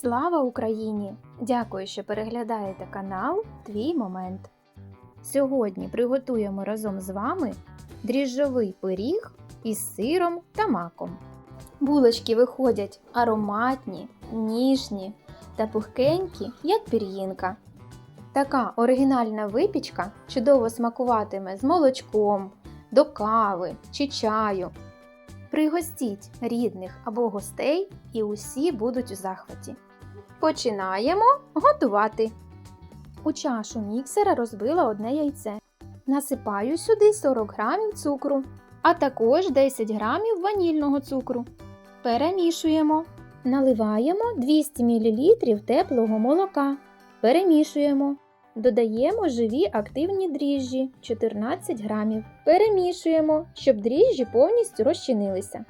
Слава Україні! Дякую, що переглядаєте канал Твій Момент. Сьогодні приготуємо разом з вами дріжджовий пиріг із сиром та маком. Булочки виходять ароматні, ніжні та пухкенькі, як пір'їнка. Така оригінальна випічка чудово смакуватиме з молочком, до кави чи чаю. Пригостіть рідних або гостей, і усі будуть у захваті. Починаємо готувати. У чашу міксера розбила одне яйце. Насипаю сюди 40 грамів цукру, а також 10 грамів ванільного цукру. Перемішуємо. Наливаємо 200 мл теплого молока. Перемішуємо. Додаємо живі активні дріжджі 14 грамів. Перемішуємо, щоб дріжджі повністю розчинилися.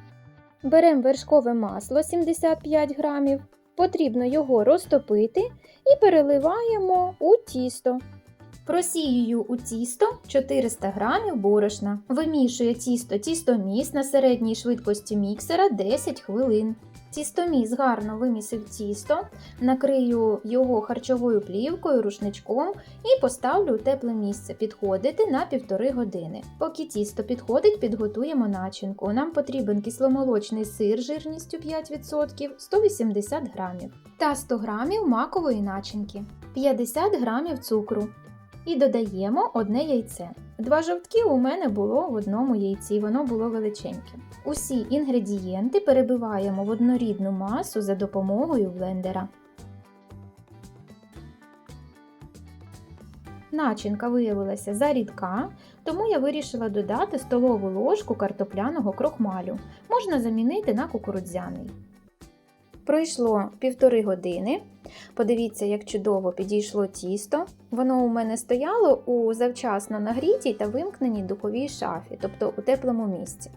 Беремо вершкове масло 75 грамів. Потрібно його розтопити і переливаємо у тісто. Просіюю у тісто 400 грамів борошна. Вимішую тісто тістоміс на середній швидкості міксера 10 хвилин. Тістоміс гарно вимісив тісто, накрию його харчовою плівкою, рушничком і поставлю у тепле місце підходити на півтори години. Поки тісто підходить, підготуємо начинку. Нам потрібен кисломолочний сир жирністю 5% 180 грамів та 100 грамів макової начинки, 50 грамів цукру. І додаємо одне яйце. Два жовтки у мене було в одному яйці, воно було величеньке. Усі інгредієнти перебиваємо в однорідну масу за допомогою блендера. Начинка виявилася зарідка, тому я вирішила додати столову ложку картопляного крохмалю. Можна замінити на кукурудзяний. Пройшло півтори години. Подивіться, як чудово підійшло тісто. Воно у мене стояло у завчасно нагрітій та вимкненій духовій шафі, тобто у теплому місці.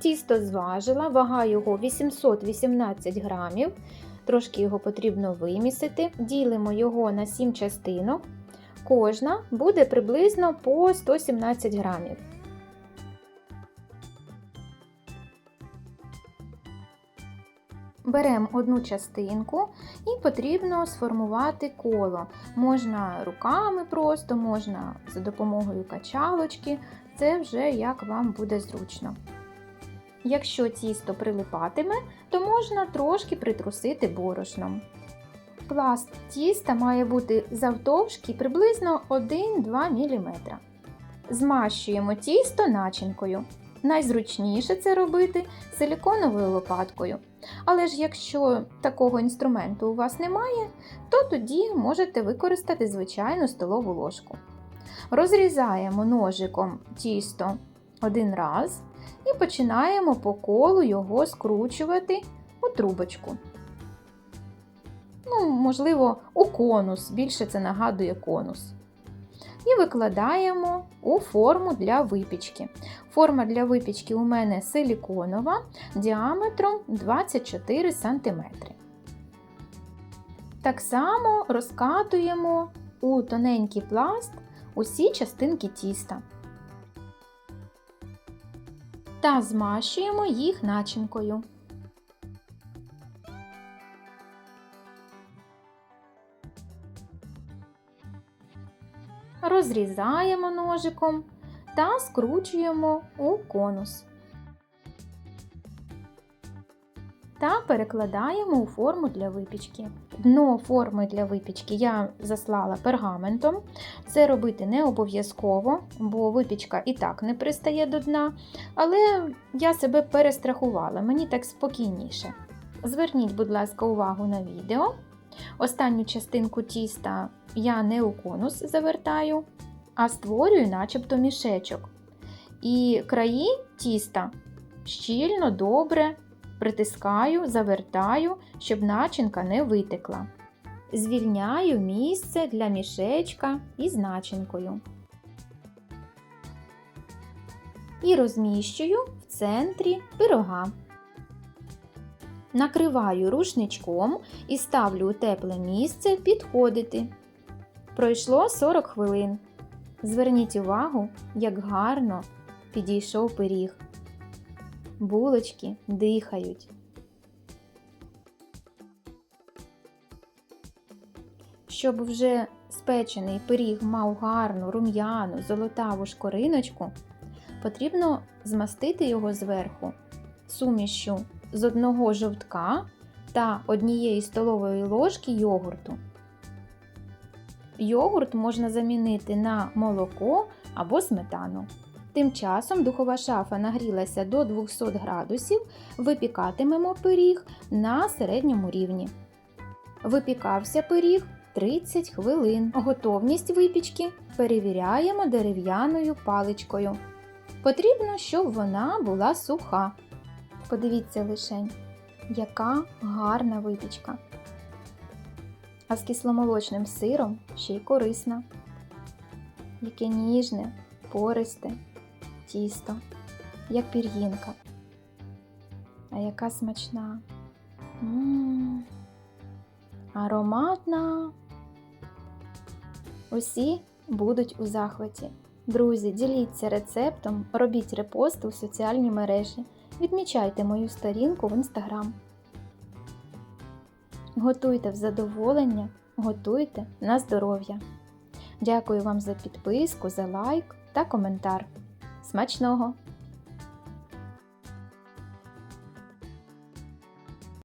Тісто зважила, вага його 818 грамів. Трошки його потрібно вимісити. Ділимо його на 7 частинок. Кожна буде приблизно по 117 грамів. Беремо одну частинку і потрібно сформувати коло. Можна руками просто, можна за допомогою качалочки, це вже як вам буде зручно. Якщо тісто прилипатиме, то можна трошки притрусити борошном. Пласт тіста має бути завтовшки приблизно 1-2 мм. Змащуємо тісто начинкою. Найзручніше це робити силіконовою лопаткою. Але ж якщо такого інструменту у вас немає, то тоді можете використати звичайну столову ложку. Розрізаємо ножиком тісто один раз і починаємо по колу його скручувати у трубочку. Ну, можливо, у конус, більше це нагадує конус. І викладаємо у форму для випічки. Форма для випічки у мене силіконова діаметром 24 см. Так само розкатуємо у тоненький пласт усі частинки тіста та змащуємо їх начинкою. Розрізаємо ножиком та скручуємо у конус. Та перекладаємо у форму для випічки. Дно форми для випічки я заслала пергаментом. Це робити не обов'язково, бо випічка і так не пристає до дна. Але я себе перестрахувала, мені так спокійніше. Зверніть, будь ласка, увагу на відео. Останню частинку тіста я не у конус завертаю, а створюю начебто мішечок. І краї тіста щільно, добре притискаю, завертаю, щоб начинка не витекла. Звільняю місце для мішечка із начинкою. І розміщую в центрі пирога. Накриваю рушничком і ставлю у тепле місце підходити. Пройшло 40 хвилин. Зверніть увагу, як гарно підійшов пиріг. Булочки дихають. щоб вже спечений пиріг мав гарну, рум'яну, золотаву шкориночку, потрібно змастити його зверху сумішю з одного жовтка та однієї столової ложки йогурту. Йогурт можна замінити на молоко або сметану. Тим часом духова шафа нагрілася до 200 градусів, випікатимемо пиріг на середньому рівні. Випікався пиріг 30 хвилин. Готовність випічки перевіряємо дерев'яною паличкою. Потрібно, щоб вона була суха. Подивіться лишень, яка гарна випічка. А з кисломолочним сиром ще й корисна. Яке ніжне, пористе тісто, як пір'їнка. А яка смачна. М-м-м. Ароматна. Усі будуть у захваті. Друзі, діліться рецептом, робіть репости у соціальні мережі. Відмічайте мою сторінку в інстаграм. Готуйте в задоволення, готуйте на здоров'я. Дякую вам за підписку, за лайк та коментар. Смачного!